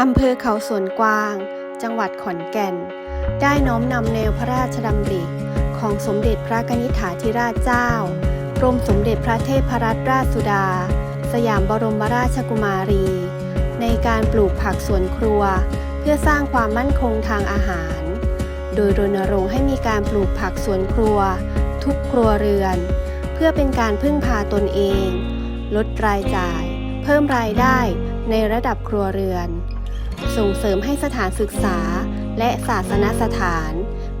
อำเภอเขาสวนกวาง จังหวัดขอนแก่น ได้น้อมนำแนวพระราชดำริของสมเด็จพระกนิษฐาธิราชเจ้ากรมสมเด็จพระเทพรัตนราชสุดา สยามบรมราชกุมารี ในการปลูกผักสวนครัว เพื่อสร้างความมั่นคงทางอาหาร โดยรณรงค์ให้มีการปลูกผักสวนครัว ทุกครัวเรือน เพื่อเป็นการพึ่งพาตนเอง ลดรายจ่าย เพิ่มรายได้ในระดับครัวเรือน ส่งเสริมให้สถานศึกษาและศาสนสถาน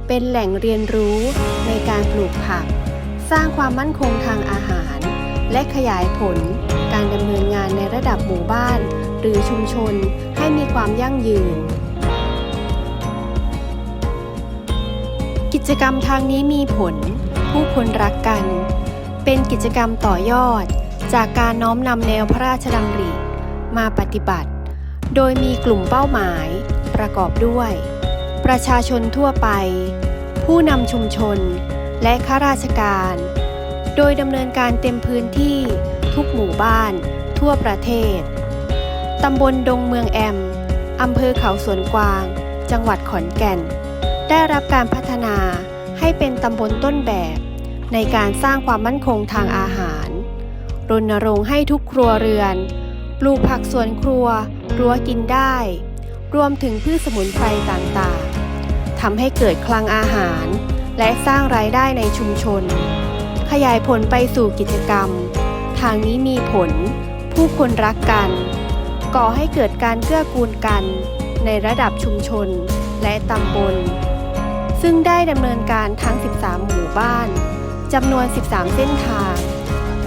เป็นแหล่งเรียนรู้ในการปลูกผัก สร้างความมั่นคงทางอาหาร และขยายผลการดำเนินงานในระดับหมู่บ้าน หรือชุมชนให้มีความยั่งยืน กิจกรรมทางนี้มีผล ผู้คนรักกัน เป็นกิจกรรมต่อยอด จากการน้อมนำแนวพระราชดำริมาปฏิบัติ โดยมีกลุ่มเป้าหมาย ประกอบด้วย ประชาชนทั่วไป ผู้นำชุมชน และข้าราชการ โดยดำเนินการเต็มพื้นที่ทุกหมู่บ้าน ทั่วประเทศ ตำบลดงเมืองแอม อำเภอเขาสวนกวาง จังหวัดขอนแก่น ได้รับการพัฒนาให้เป็นตำบลต้นแบบ ในการสร้างความมั่นคงทางอาหาร รณรงค์ให้ทุกครัวเรือน ปลูกผักสวนครัว รั้วกินได้ รวมถึงพืชสมุนไพรต่างๆทำให้เกิดคลังอาหาร และสร้างรายได้ในชุมชน ขยายผลไปสู่กิจกรรม ทางนี้มีผล ผู้คนรักกัน ก่อให้เกิดการเกื้อกูลกัน ในระดับชุมชนและตำบล ซึ่งได้ดำเนินการทั้ง 13 หมู่บ้านจำนวน 13 เส้นทาง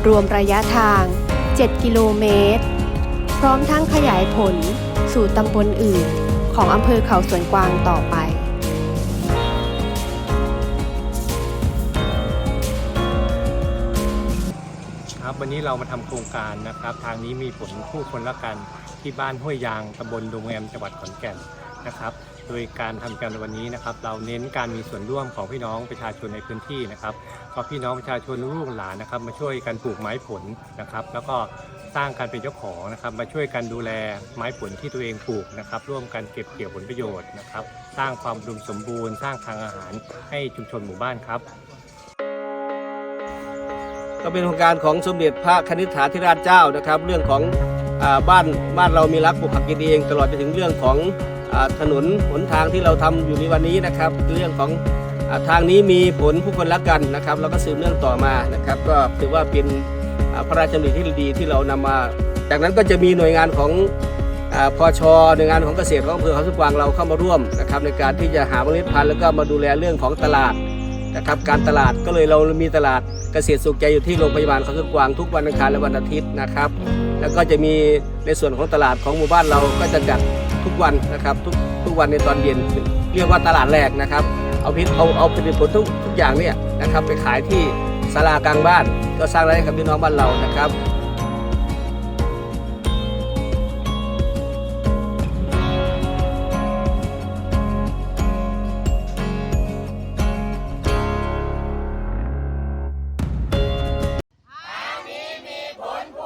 รวมระยะทาง 7 กิโลเมตร พร้อมทั้งขยายผลสู่ตำบลอื่น ของอำเภอเขาสวนกวางต่อไปครับวันนี้เรามาทำโครงการนะครับ ทางนี้มีผลผู้คนละกันที่บ้านห้วยยางตำบลดงแอมจังหวัดขอนแก่น นะครับ โดยการทำการในวันนี้นะครับ เราเน้นการมีส่วนร่วมของพี่น้องประชาชนในพื้นที่นะครับเพราะพี่น้องประชาชนลูกหลานนะครับ มาช่วยกันปลูกไม้ผลนะครับ แล้วก็สร้างการเป็นเจ้าของนะครับ มาช่วยกันดูแลไม้ผลที่ตัวเองปลูกนะครับ ร่วมกันเก็บเกี่ยวผลประโยชน์นะครับ สร้างความอุมสมบูรณ์ สร้างทางอาหารให้ชุมชนหมู่บ้านครับก็เป็นโครงการของสมเด็จพระคณิษฐาธิราชเจ้านะครับ เรื่องของอบ้านบ้านเรามีรักปลูกผักกินเอง ตลอดไปถึงเรื่องของ ถนนหนทางที่เราทำอยู่ในวันนี้นะครับ เรื่องของทางนี้มีผลผู้คนรักกันนะครับเราก็สืบเนื่องต่อมานะครับ ก็ถือว่าเป็นพระราชดำริที่ดีที่เรานำมา จากนั้นก็จะมีหน่วยงานของอาพชหน่วยงานของเกษตรของอำเภอเขาสุกวางเราเข้ามาร่วมนะครับในการที่จะหาเมล็ดพันธุ์แล้วก็มาดูแลเรื่องของตลาดนะครับการตลาดก็เลยเรามีตลาดเกษตรสุขใจอยู่ที่โรงพยาบาลเขาสุกวางทุกวันอังคารและวันอาทิตย์นะครับ แล้วก็จะมีในส่วนของตลาดของหมู่บ้านเราก็จะจัด ทุกวันนะครับทุกทุกวันในตอนเย็นเรียกว่าตลาดแรกนะครับ เอาพิษเอาเอาผลิตผลทุกทุกอย่างเนี่ยนะครับไปขายที่ศาลากลางบ้าน ก็สร้างรายได้กับพี่น้องบ้านเรานะครับผลผพ